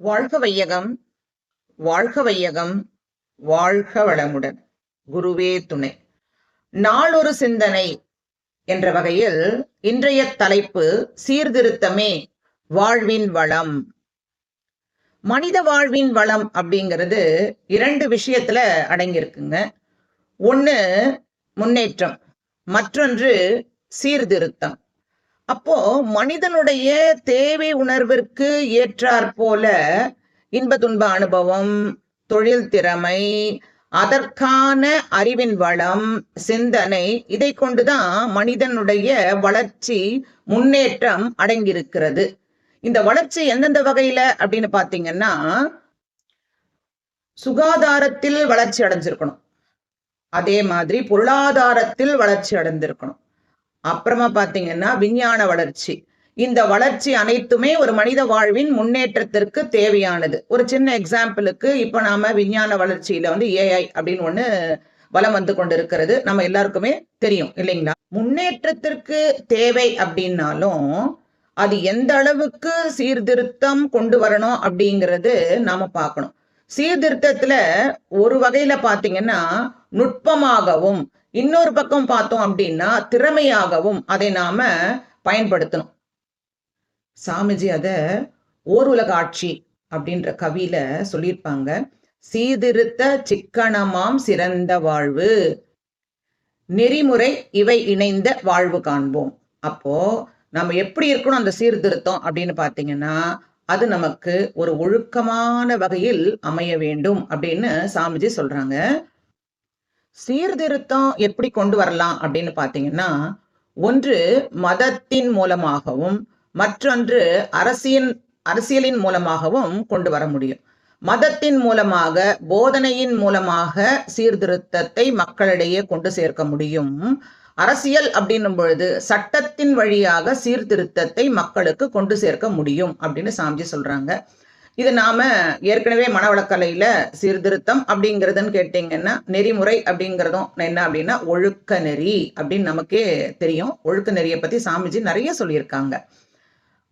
வாழ்க வையகம் வாழ்க வையகம் வாழ்க வளமுடன். குருவே துணை. நாளொரு சிந்தனை என்ற வகையில் இன்றைய தலைப்பு சீர்திருத்தமே வாழ்வின் வளம். மனித வாழ்வின் வளம் அப்படிங்கிறது இரண்டு விஷயத்துல அடங்கியிருக்குங்க. ஒன்று முன்னேற்றம் மற்றொன்று சீர்திருத்தம். அப்போ மனிதனுடைய தேவை உணர்விற்கு ஏற்றாற் போல இன்ப துன்ப அனுபவம் தொழில் திறமை அதற்கான அறிவின் வளம் சிந்தனை இதை கொண்டுதான் மனிதனுடைய வளர்ச்சி முன்னேற்றம் அடங்கியிருக்கிறது. இந்த வளர்ச்சி எந்தெந்த வகையில அப்படின்னு பாத்தீங்கன்னா சுகாதாரத்தில் வளர்ச்சி அடைஞ்சிருக்கணும். அதே மாதிரி பொருளாதாரத்தில் வளர்ச்சி அடைந்திருக்கணும். அப்புறமா பாத்தீங்கன்னா விஞ்ஞான வளர்ச்சி. இந்த வளர்ச்சி அனைத்துமே ஒரு மனித வாழ்வின் முன்னேற்றத்திற்கு தேவையானது. ஒரு சின்ன எக்ஸாம்பிளுக்கு இப்ப நாம விஞ்ஞான வளர்ச்சியில வந்து ஏஐ அப்படின்னு ஒண்ணு வலம் வந்து கொண்டிருக்கிறது. நம்ம எல்லாருக்குமே தெரியும் இல்லைங்களா? முன்னேற்றத்திற்கு தேவை அப்படின்னாலும் அது எந்த அளவுக்கு சீர்திருத்தம் கொண்டு வரணும் அப்படிங்கிறது நாம பார்க்கணும். சீர்திருத்தத்துல ஒரு வகையில பாத்தீங்கன்னா நுட்பமாகவும் இன்னொரு பக்கம் பார்த்தோம் அப்படின்னா திறமையாகவும் அதை நாம பயன்படுத்தணும். சாமிஜி அத ஓர் உலக ஆட்சி அப்படின்ற கவியில சொல்லியிருப்பாங்க. சீர்திருத்த சிக்கனமாம் சிறந்த வாழ்வு. நெறிமுறை இவை இணைந்த வாழ்வு காண்போம். அப்போ நம்ம எப்படி இருக்கணும் அந்த சீர்திருத்தம் அப்படின்னு பாத்தீங்கன்னா அது நமக்கு ஒரு ஒழுக்கமான வகையில் அமைய வேண்டும் அப்படின்னு சாமிஜி சொல்றாங்க. சீர்திருத்தம் எப்படி கொண்டு வரலாம் அப்படின்னு பாத்தீங்கன்னா ஒன்று மதத்தின் மூலமாகவும் மற்றொன்று அரசியல் அரசியலின் மூலமாகவும் கொண்டு வர முடியும். மதத்தின் மூலமாக போதனையின் மூலமாக சீர்திருத்தத்தை மக்களிடையே கொண்டு சேர்க்க முடியும். அரசியல் அப்படின்னும் பொழுது சட்டத்தின் வழியாக சீர்திருத்தத்தை மக்களுக்கு கொண்டு சேர்க்க முடியும் அப்படின்னு சாமிஜி சொல்றாங்க. இது நாம ஏற்கனவே மனவளக்கலையில சீர்திருத்தம் அப்படிங்கிறதுன்னு கேட்டீங்கன்னா நெறிமுறை அப்படிங்கிறதும் என்ன அப்படின்னா ஒழுக்க நெறி அப்படின்னு நமக்கே தெரியும். ஒழுக்க நெறியை பத்தி சாமிஜி நிறைய சொல்லியிருக்காங்க.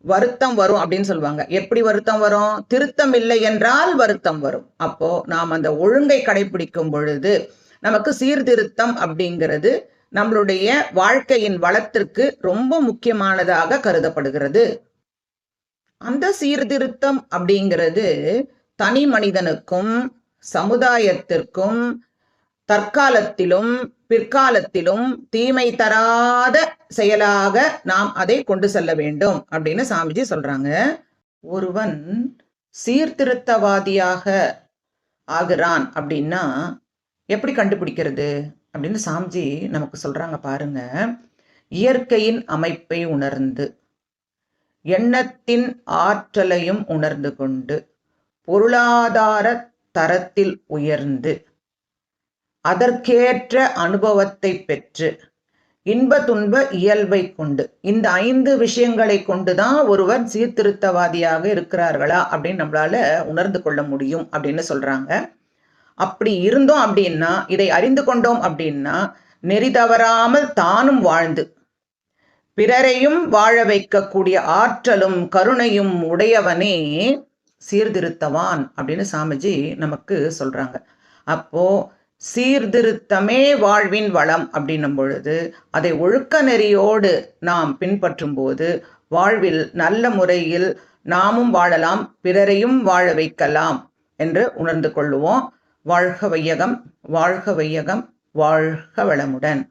வருத்தம் வரும் அப்படின்னு சொல்லுவாங்க. எப்படி வருத்தம் வரும்? திருத்தம் இல்லை என்றால் வருத்தம் வரும். அப்போ நாம் அந்த ஒழுங்கை கடைபிடிக்கும் பொழுது நமக்கு சீர்திருத்தம் அப்படிங்கிறது நம்மளுடைய வாழ்க்கையின் வளத்திற்கு ரொம்ப முக்கியமானதாக கருதப்படுகிறது. அந்த சீர்திருத்தம் அப்படிங்கிறது தனி மனிதனுக்கும் சமுதாயத்திற்கும் தற்காலத்திலும் பிற்காலத்திலும் தீமை தராத செயலாக நாம் அதை கொண்டு செல்ல வேண்டும் அப்படின்னு சாமிஜி சொல்றாங்க. ஒருவன் சீர்திருத்தவாதியாக ஆகிறான் அப்படின்னா எப்படி கண்டுபிடிக்கிறது அப்படின்னு சாமிஜி நமக்கு சொல்றாங்க பாருங்க. இயற்கையின் அமைப்பை உணர்ந்து. எண்ணத்தின் ஆற்றலையும் உணர்ந்து கொண்டு பொருளாதார தரத்தில் உயர்ந்து அதற்கேற்ற அனுபவத்தை பெற்று இன்ப துன்ப இயல்பை கொண்டு இந்த ஐந்து விஷயங்களை கொண்டுதான் ஒருவர் சீர்திருத்தவாதியாக இருக்கிறார்களா அப்படின்னு நம்மளால உணர்ந்து கொள்ள முடியும் அப்படின்னு சொல்றாங்க. அப்படி இருந்தோம் அப்படின்னா இதை அறிந்து கொண்டோம் அப்படின்னா நெறி தவறாமல் தானும் வாழ்ந்து பிறரையும் வாழ வைக்கக்கூடிய ஆற்றலும் கருணையும் உடையவனே சீர்திருத்தவான் அப்படின்னு சாமிஜி நமக்கு சொல்றாங்க. அப்போ சீர்திருத்தமே வாழ்வின் வளம் அப்படின்னும் பொழுது அதை ஒழுக்க நெறியோடு நாம் பின்பற்றும் போது வாழ்வில் நல்ல முறையில் நாமும் வாழலாம் பிறரையும் வாழ வைக்கலாம் என்று உணர்ந்து கொள்ளுவோம். வாழ்க வையகம் வாழ்க வையகம் வாழ்க வளமுடன்.